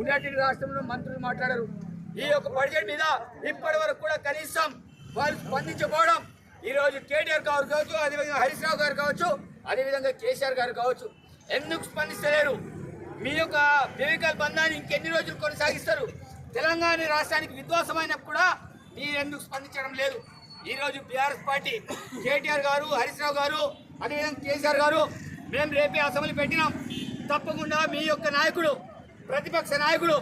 ఉన్నటువంటి రాష్ట్రంలో మంత్రులు మాట్లాడారు. ఈ యొక్క బడ్జెట్ మీద ఇప్పటి వరకు కూడా కనీసం వాళ్ళు స్పందించకపోవడం. ఈ రోజు కేటీఆర్ గారు కావచ్చు అదేవిధంగా హరీష్ రావు గారు కావచ్చు అదేవిధంగా కేసీఆర్ గారు కావచ్చు. ఎందుకు స్పందిస్తలేరు? మీ యొక్క వెహికల్ బంధాన్ని ఇంకెన్ని రోజులు కొనసాగిస్తారు? తెలంగాణ రాష్ట్రానికి విధ్వంసమైనప్పుడు కూడా మీరు ఎందుకు స్పందించడం లేదు? ఈ రోజు బీఆర్ఎస్ పార్టీ కేటీఆర్ గారు హరీష్ రావు గారు అదేవిధంగా కేసీఆర్ గారు మేము రేపే అసెంబ్లీ పెట్టినాం. తప్పకుండా మీ యొక్క నాయకుడు ప్రతిపక్ష నాయకుడు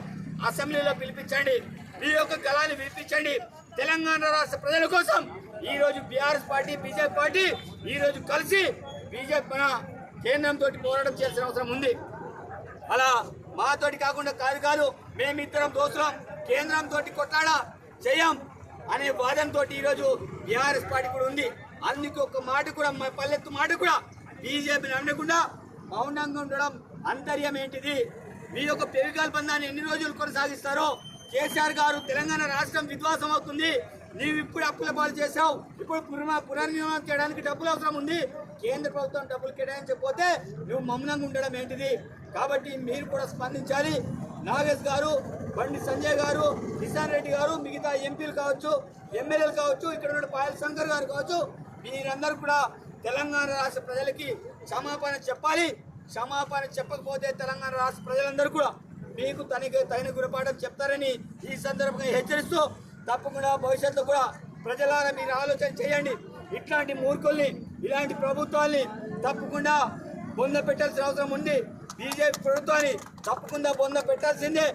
అసెంబ్లీలో పిలిపించండి. మీ యొక్క గళాన్ని వినిపించండి తెలంగాణ రాష్ట్ర ప్రజల కోసం ఈ రోజు బీఆర్ఎస్ పార్టీ బీజేపీ పార్టీ ఈ రోజు కలిసి బీజేపీ మన కేంద్రంతో పోరాటం చేయాల్సిన అవసరం ఉంది. అలా మాతోటి కాకుండా కాదు కాదు మేమిద్దరం దోస్తులం కేంద్రంతో కొట్లాడా చేయం అనే వాదనతో ఈరోజు బీఆర్ఎస్ పార్టీ కూడా ఉంది. అందుకు ఒక మాట కూడా మా పల్లెత్తు మాట కూడా బీజేపీని నమ్మకుండా మౌనంగా ఉండడం అంతర్యం ఏంటిది? మీ యొక్క పెరుగాల బంధాన్ని ఎన్ని రోజులు కొనసాగిస్తారో కేసీఆర్ గారు తెలంగాణ రాష్ట్రం విధ్వాసం అవుతుంది. నీవు ఇప్పుడు అప్పుల పాలు చేశావు. ఇప్పుడు పునర్మా పునర్నిర్మాణం చేయడానికి డబ్బులు అవసరం ఉంది. కేంద్ర ప్రభుత్వం డబ్బులు కేటాయించకపోతే నువ్వు మౌనంగా ఉండడం ఏంటిది? కాబట్టి మీరు కూడా స్పందించాలి. నాగేష్ గారు బండి సంజయ్ గారు కిషన్ రెడ్డి గారు మిగతా ఎంపీలు కావచ్చు ఎమ్మెల్యేలు కావచ్చు ఇక్కడ ఉన్న పాయల్ శంకర్ గారు కావచ్చు మీరందరూ కూడా తెలంగాణ రాష్ట్ర ప్రజలకి క్షమాపణ చెప్పాలి. క్షమాపణ చెప్పకపోతే తెలంగాణ రాష్ట్ర ప్రజలందరూ కూడా మీకు తనకి తగిన గురపాఠం చెప్తారని ఈ సందర్భంగా హెచ్చరిస్తూ తప్పకుండా భవిష్యత్తులో కూడా ప్రజలారా మీరు ఆలోచన చేయండి. ఇట్లాంటి మూర్ఖుల్ని ఇలాంటి ప్రభుత్వాల్ని తప్పకుండా బొంద పెట్టాల్సిన అవసరం ఉంది. బీజేపీ ప్రభుత్వాన్ని తప్పకుండా బొంద పెట్టాల్సిందే.